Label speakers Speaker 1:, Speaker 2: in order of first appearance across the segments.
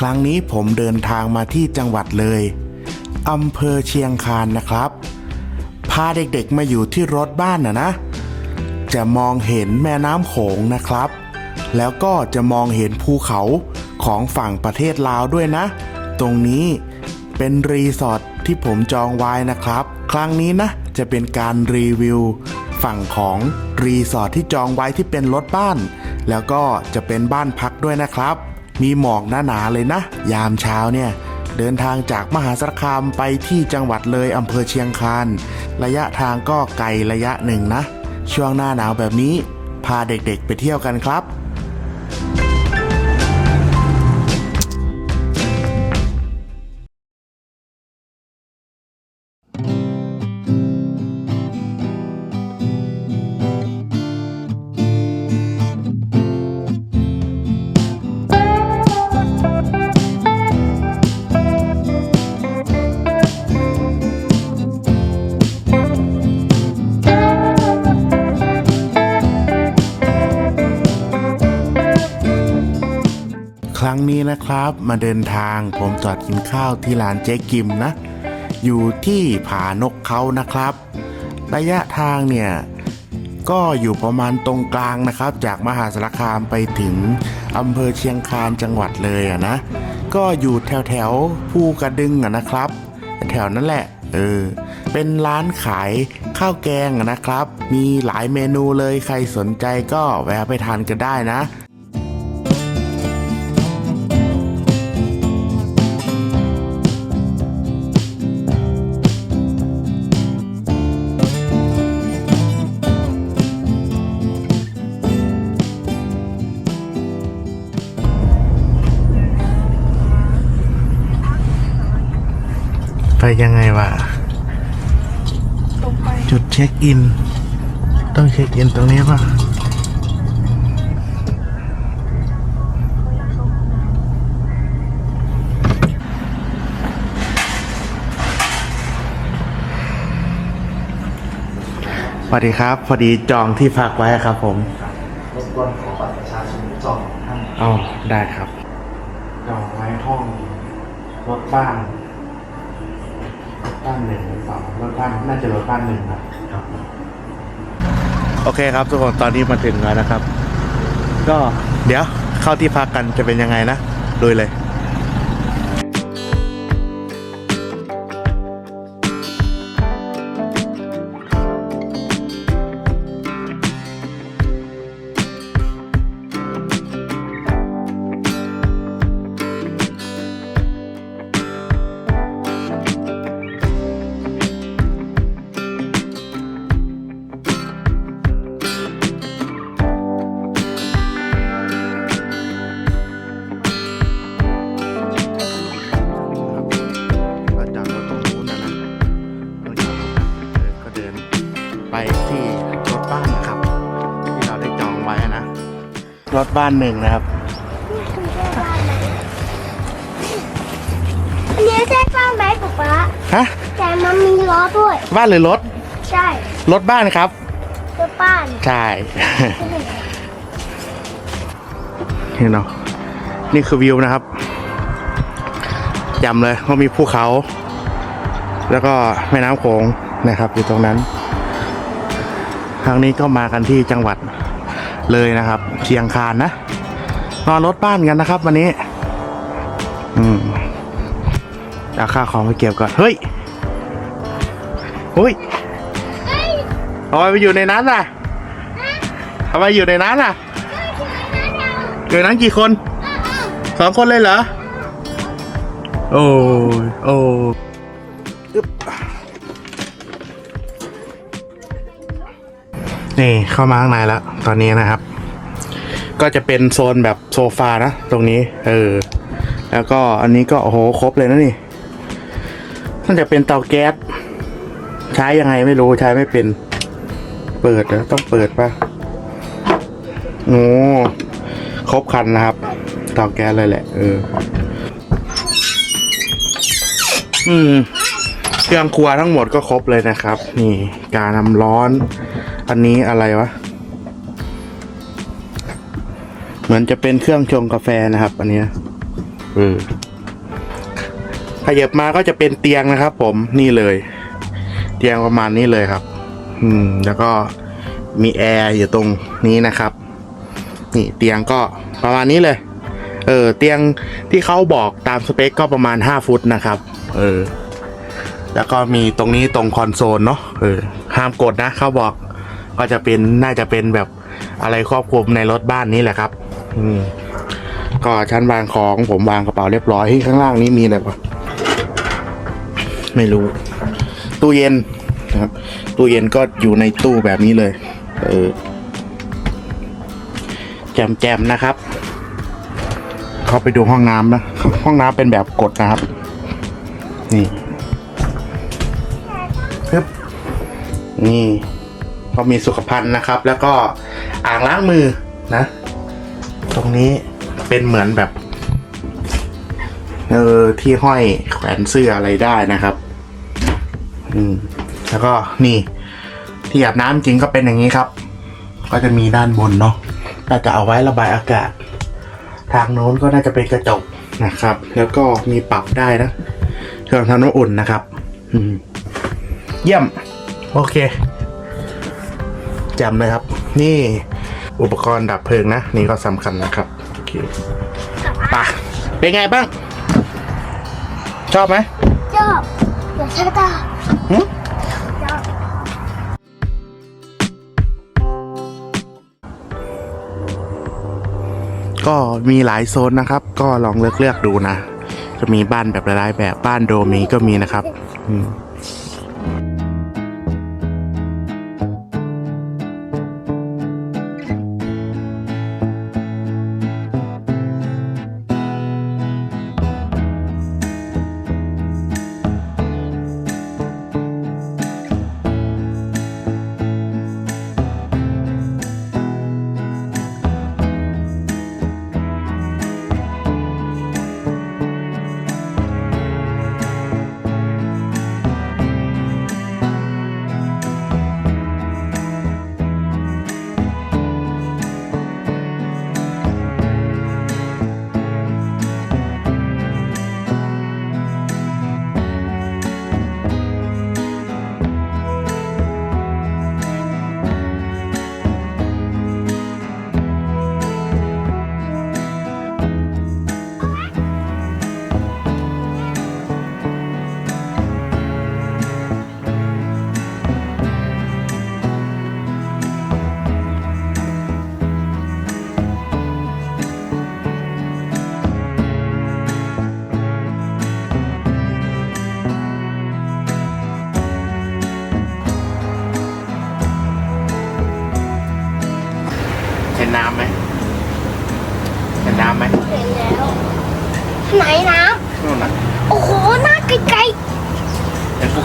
Speaker 1: ครั้งนี้ผมเดินทางมาที่จังหวัดเลยอำเภอเชียงคานนะครับ พาเด็กๆมาอยู่ที่รถบ้านนะนะ จะมองเห็นแม่น้ำโขงนะครับ แล้วก็จะมองเห็นภูเขาของฝั่งประเทศลาวด้วยนะ ตรงนี้เป็นรีสอร์ทที่ผมจองไว้นะครับ ครั้งนี้นะจะเป็นการรีวิวฝั่งของรีสอร์ทที่จองไว้ที่เป็นรถบ้าน แล้วก็จะเป็นบ้านพักด้วยนะครับ มีหมอกหนาๆเลยนะ ยามเช้าเนี่ย เดินทางจากมหาสารคามไปที่จังหวัดเลยอำเภอเชียงคานระยะทางก็ไกลระยะหนึ่งนะ ช่วงหน้าหนาวแบบนี้ พาเด็กๆไปเที่ยวกันครับ ครั้งนี้นะครับ มาเดินทางผมจอดกินข้าวที่ร้านเจ๊กิมนะ อยู่ที่ผานกเขานะครับ ระยะทางเนี่ย ก็อยู่ประมาณตรงกลางนะครับ จากมหาสารคามไปถึงอำเภอเชียงคานจังหวัดเลยอะนะ ก็อยู่แถวแถวภูกระดึงอะนะครับ แถวนั้นแหละเออเป็นร้านขายข้าวแกงอะนะครับ มีหลายเมนูเลยใครสนใจก็แวะไปทานกันได้นะ ไปยังไงวะ
Speaker 2: ตรงไป
Speaker 1: จุดเช็คอิน ต้องเช็คอินตรงนี้ป่ะสวัสดีครับ พอดีจองที่พักไว้ครับผม
Speaker 3: รบกวนขอบัตรประชาชนจองท่าน
Speaker 1: อ๋อได้ครับ จองไว้ห้องรถบ้าน รถบ้านหนึ่งหรืองรถบ้านน่าจะรถบ้านหนึ่งครับ
Speaker 3: ครับ
Speaker 1: โอเคครับทุกคนตอนนี้มาถึงแล้วนะครับ ก็เดี๋ยวเข้าที่พักกันจะเป็นยังไงนะดูเลย รถบ้านหนึ่งนะครับ
Speaker 2: อันนี้ใช่ป้าไหมป๊าป๊า
Speaker 1: ฮะ
Speaker 2: แต่มันมีล้อด้วย
Speaker 1: บ้านหรือรถ
Speaker 2: ใช่
Speaker 1: รถบ้านครับ
Speaker 2: รถบ้าน
Speaker 1: ใช่ เห็นเนาะนี่คือวิวนะครับยำเลยว่ามีภูเขา แล้วก็แม่น้ำโขงนะครับ อยู่ตรงนั้น ครั้งนี้ก็มากันที่จังหวัด เลยนะครับ เชียงคานนะ นอนรถบ้านกันนะครับ วันนี้ อืมเอาข้าวของไปเก็บก่อน เฮ้ยเฮ้ยทำไมไปอยู่ในนั้นล่ะทำไมอยู่ในนั้นล่ะอยู่ในนั้นกี่คนสองคนเลยเหรอ โอ้ยโอ้ นี่เข้ามาข้างในแล้ว ตอนนี้นะครับ ก็จะเป็นโซนแบบโซฟานะ ตรงนี้ เออ แล้วก็อันนี้ก็โอ้โหครบเลยนะนี่น่าจะเป็นเตาแก๊สใช้ยังไงไม่รู้ใช้ไม่เป็น เปิดนะต้องเปิดปะโอ้ครบคันนะครับเตาแก๊สเลยแหละ เออ อืม เครื่องครัวทั้งหมดก็ครบเลยนะครับ นี่ การนำร้อน อันนี้อะไรวะ เหมือนจะเป็นเครื่องชงกาแฟนะครับ อันเนี้ยเออขยับมาก็จะเป็นเตียงนะครับ ผมนี่เลย เตียงประมาณนี้เลยครับ อืม แล้วก็มีแอร์อยู่ตรงนี้นะครับ นี่เตียงก็ประมาณนี้เลย เออ เตียงที่เขาบอกตามสเปคก็ประมาณ 5 ฟุตนะครับ เออ แล้วก็มีตรงนี้ตรงคอนโซลเนาะเออห้ามกดนะเขาบอก ก็จะเป็นน่าจะเป็นแบบอะไรครอบคลุมในรถบ้านนี้แหละครับ อืมก็ชั้นวางของผมวางกระเป๋าเรียบร้อยเฮ้ยข้างล่างนี้มีอะไรปะไม่รู้ ตู้เย็นนะครับ ตู้เย็นก็อยู่ในตู้แบบนี้เลย เออแจมๆนะครับ เข้าไปดูห้องน้ำนะ ห้องน้ำเป็นแบบกดนะครับ นี่ปึ๊บนี่ ก็มีสุขภัณฑ์นะครับ แล้วก็อ่างล้างมือนะ ตรงนี้เป็นเหมือนแบบเออที่ห้อยแขวนเสื้ออะไรได้นะครับ อืมแล้วก็นี่ ที่อาบน้ำจริงก็เป็นอย่างนี้ครับ ก็จะมีด้านบนเนาะน่จะเอาไว้ระบายอากาศ ทางโน้นก็น่าจะเป็นกระจกนะครับ แล้วก็มีปรับได้นะเครื่องทำน้ำอุ่นนะครับ อืม เยี่ยม โอเค จำเลยครับ นี่อุปกรณ์ดับเพลิงนะ นี่ก็สำคัญนะครับโอเคไปะเป็นไงบ้าง ชอบไหม
Speaker 2: ชอบอยากใช้ต่อ
Speaker 1: หึ
Speaker 2: ชอบ
Speaker 1: ก็มีหลายโซนนะครับ ก็ลองเลือกเลือกๆดูนะ จะมีบ้านแบบหลายๆแบบบ้านโดมนี้ก็มีนะครับ อืม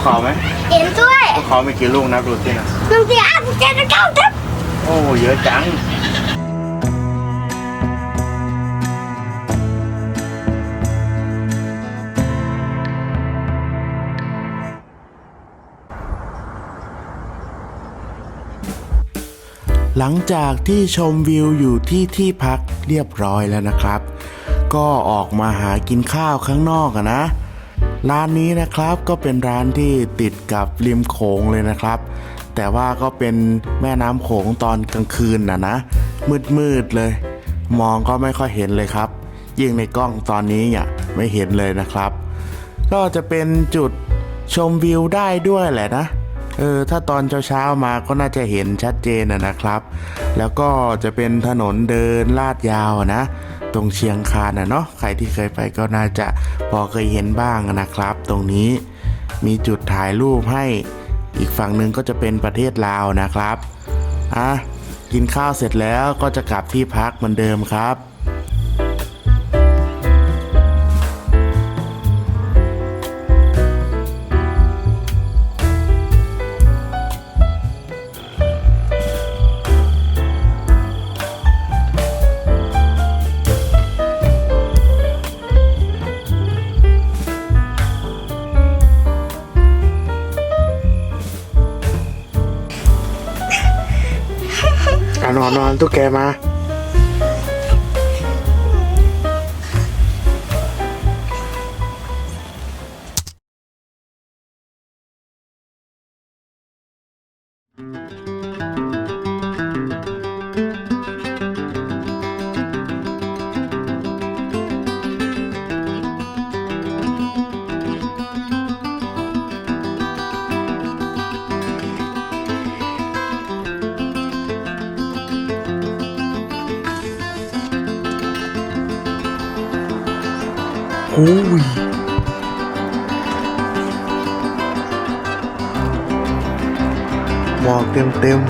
Speaker 1: เห็นภูเขาไหม
Speaker 2: ๆเห็นด้วย
Speaker 1: ภูเขามีกี่ลูกนะดูสินะ
Speaker 2: หนึ่งสี่ห้าหกเจ็ดแปดเก้าสิบ
Speaker 1: โอ้เยอะจัง หลังจากที่ชมวิวอยู่ที่ที่พักเรียบร้อยแล้วนะครับ ก็ออกมาหากินข้าวข้างนอกอะนะ ร้านนี้นะครับก็เป็นร้านที่ติดกับริมโขงเลยนะครับ แต่ว่าก็เป็นแม่น้ำโขงตอนกลางคืนนะนะ มืดๆเลย มองก็ไม่ค่อยเห็นเลยครับ ยิ่งในกล้องตอนนี้เนี่ยไม่เห็นเลยนะครับ ก็จะเป็นจุดชมวิวได้ด้วยแหละนะเออถ้าตอนเช้าๆมาก็น่าจะเห็นชัดเจนนะครับ แล้วก็จะเป็นถนนเดินลาดยาวนะ ตรงเชียงคานนะเนาะใครที่เคยไปก็น่าจะพอเคยเห็นบ้างนะครับ ตรงนี้มีจุดถ่ายรูปให้อีกฝั่งหนึ่งก็จะเป็นประเทศลาวนะครับอะกินข้าวเสร็จแล้วก็จะกลับที่พักเหมือนเดิมครับ อะนอนนอนตุ๊กแกมา ยหมอกเต็มเต็ม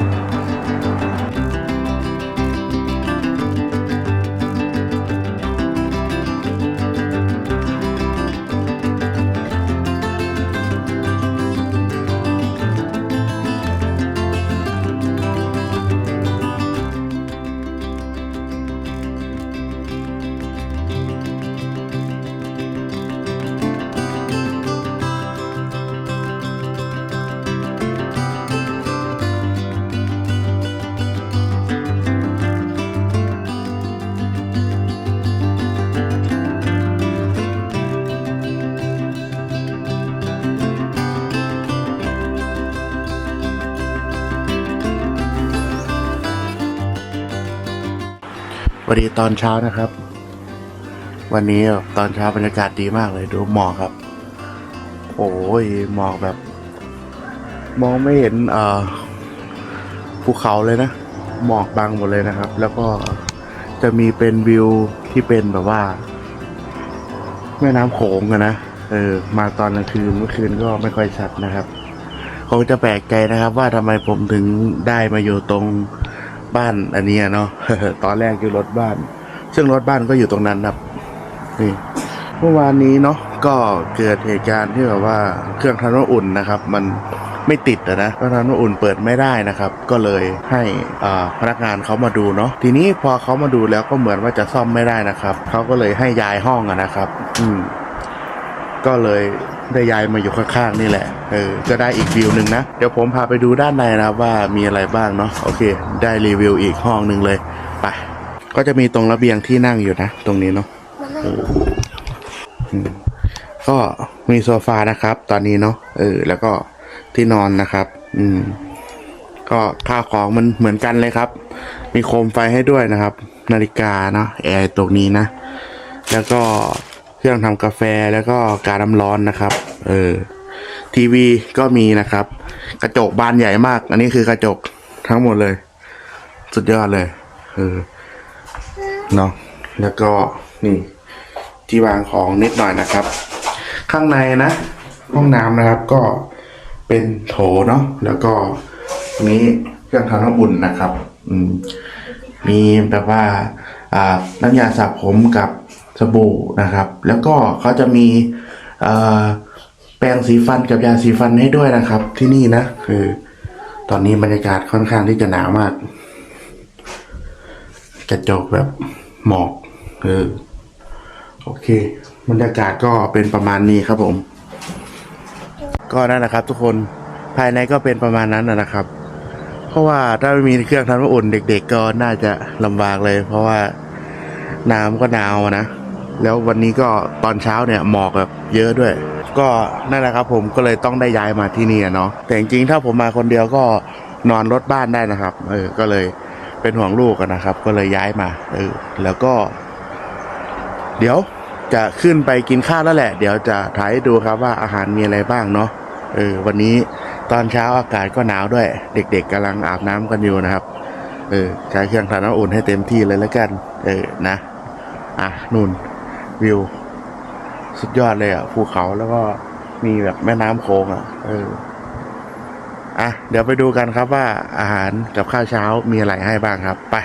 Speaker 1: วัสดีตอนเช้านะครับ วันนี้ตอนเช้าบรรยากาศดีมากเลยดูหมอกครับ โอ้ยหมอกแบบ มองไม่เห็นเอ่อภูเขาเลยนะ หมอกบังหมดเลยนะครับ แล้วก็จะมีเป็นวิวที่เป็นแบบว่า แม่น้ำโขงอะนะเออมาตอนกลางคืนเมื่อคืนก็ไม่ค่อยชัดนะครับคงจะแปลกใจนะครับ ว่าทำไมผมถึงได้มาอยู่ตรง บ้านอันเนี้ยเนาะตอนแรกอยู่รถบ้าน ซึ่งรถบ้านก็อยู่ตรงนั้นครับนี่เมื่อวานนี้เนาะก็เกิดเหตุการณ์ที่แบบว่าเครื่องทำน้ำอุ่นนะครับ มันไม่ติดอะนะเครื่องทำน้ำอุ่นเปิดไม่ได้นะครับ ก็เลยให้พนักงานเขามาดูเนาะทีนี้พอเขามาดูแล้วก็เหมือนว่าจะซ่อมไม่ได้นะครับเขาก็เลยให้ย้ายห้องอะนะครับ อืมก็เลย ได้ย้ายมาอยู่ข้างๆนี่แหละ เออ ก็ได้อีกวิวหนึ่งนะ เดี๋ยวผมพาไปดูด้านในนะครับว่ามีอะไรบ้างเนาะ โอเค ได้รีวิวอีกห้องหนึ่งเลย ไป ก็จะมีตรงระเบียงที่นั่งอยู่นะ ตรงนี้เนาะก็มีโซฟานะครับ ตอนนี้เนาะ เออ แล้วก็ที่นอนนะครับ อืม ก็ข้าวของมันเหมือนกันเลยครับ มีโคมไฟให้ด้วยนะครับ นาฬิกาเนาะ แอร์ตรงนี้นะ แล้วก็ เครื่องทำกาแฟแล้วก็การน้ำร้อนนะครับ เออ ทีวีก็มีนะครับ กระจกบานใหญ่มาก อันนี้คือกระจกทั้งหมดเลย สุดยอดเลย เออเนาะแล้วก็นี่ ที่วางของนิดหน่อยนะครับ ข้างในนะห้องน้ำนะครับก็เป็นโถเนาะแล้วก็นี้เครื่องทำน้ำอุ่นนะครับ อืมมีแบบว่า อ่าน้ำยาสระผมกับสบู่นะครับ แล้วก็เขาจะมีแปรงสีฟันกับยาสีฟันให้ด้วยนะครับ ที่นี่นะคือ ตอนนี้บรรยากาศค่อนข้างที่จะหนาวมาก กระจกแบบหมอกเออโอเค บรรยากาศก็เป็นประมาณนี้ครับผม ก็นั่นแหละครับ ทุกคนภายในก็เป็นประมาณนั้นนะนะครับ เพราะว่าถ้าไม่มีเครื่องทำน้ำอุ่นเด็ก ๆ ก็น่าจะลำบากเลย เพราะว่าน้ำก็หนาวนะ แล้ววันนี้ก็ตอนเช้าเนี่ยหมอกแบบเยอะด้วย ก็นั่นแหละครับผมก็เลยต้องได้ย้ายมาที่นี่เนาะแต่จริงๆถ้าผมมาคนเดียวก็นอนรถบ้านได้นะครับเออก็เลยเป็นห่วงลูกนะครับ ก็เลยย้ายมาเออแล้วก็ เดี๋ยวจะขึ้นไปกินข้าวแล้วแหละ เดี๋ยวจะถ่ายให้ดูครับว่าอาหารมีอะไรบ้างเนาะเออวันนี้ตอนเช้าอากาศก็หนาวด้วย เด็ก ๆกำลังอาบน้ำกันอยู่นะครับ เออใช้เครื่องทำน้ำอุ่นให้เต็มที่เลยแล้วกัน เออนะ อะนู่น วิว สุดยอดเลยอะภูเขาแล้วก็มีแบบแม่น้ำโค้งอะ เอออะเดี๋ยวไปดูกันครับว่าอาหารกับข้าวเช้ามีอะไรให้บ้างครับ ไป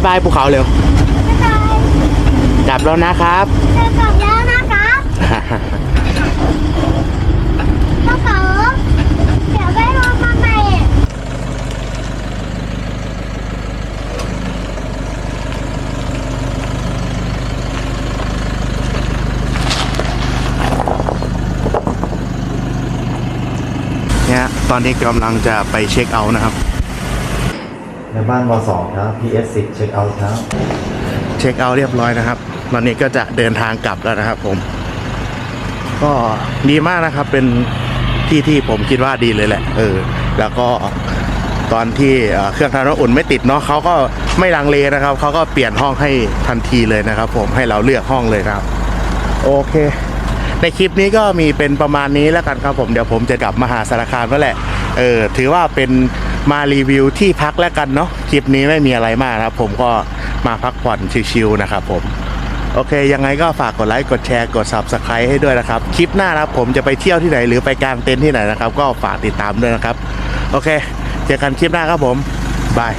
Speaker 1: ายบายภูเขาเร็ว
Speaker 2: บ๊ายบาย
Speaker 1: กลับแล้วนะครับ
Speaker 2: เจอกับแล้วนะครับพ่อเต๋อเดี๋ยวไปรอมาใหม่
Speaker 1: เนี่ยตอนนี้กำลังจะไปเช็คเอาท์นะครับ
Speaker 3: ในบ้านวสองครับ PS10 เช็คเอาท์ครับ
Speaker 1: เช็คเอาท์เรียบร้อยนะครับ ตอนนี้ก็จะเดินทางกลับแล้วนะครับผม ก็ดีมากนะครับ เป็นที่ที่ผมคิดว่าดีเลยแหละ เออ แล้วก็ตอนที่เครื่องทำน้ำอุ่นไม่ติดเนาะเขาก็ไม่ลังเลนะครับ เขาก็เปลี่ยนห้องให้ทันทีเลยนะครับ ผมให้เราเลือกห้องเลยครับ โอเค ในคลิปนี้ก็มีเป็นประมาณนี้แล้วกันครับผม เดี๋ยวผมจะกลับมาหาสารคามแล้วแหละ เออถือว่าเป็นมารีวิวที่พักแล้วกันเนาะคลิปนี้ไม่มีอะไรมากนะครับ ผมก็มาพักผ่อนชิลๆนะครับผมโอเค ยังไงก็ฝากกดไลค์กดแชร์กด Subscribe ให้ด้วยนะครับ คลิปหน้านะครับผมจะไปเที่ยวที่ไหนหรือไปกางเต็นท์ที่ไหนนะครับ ก็ฝากติดตามด้วยนะครับ โอเค เจอกันคลิปหน้าครับผมบาย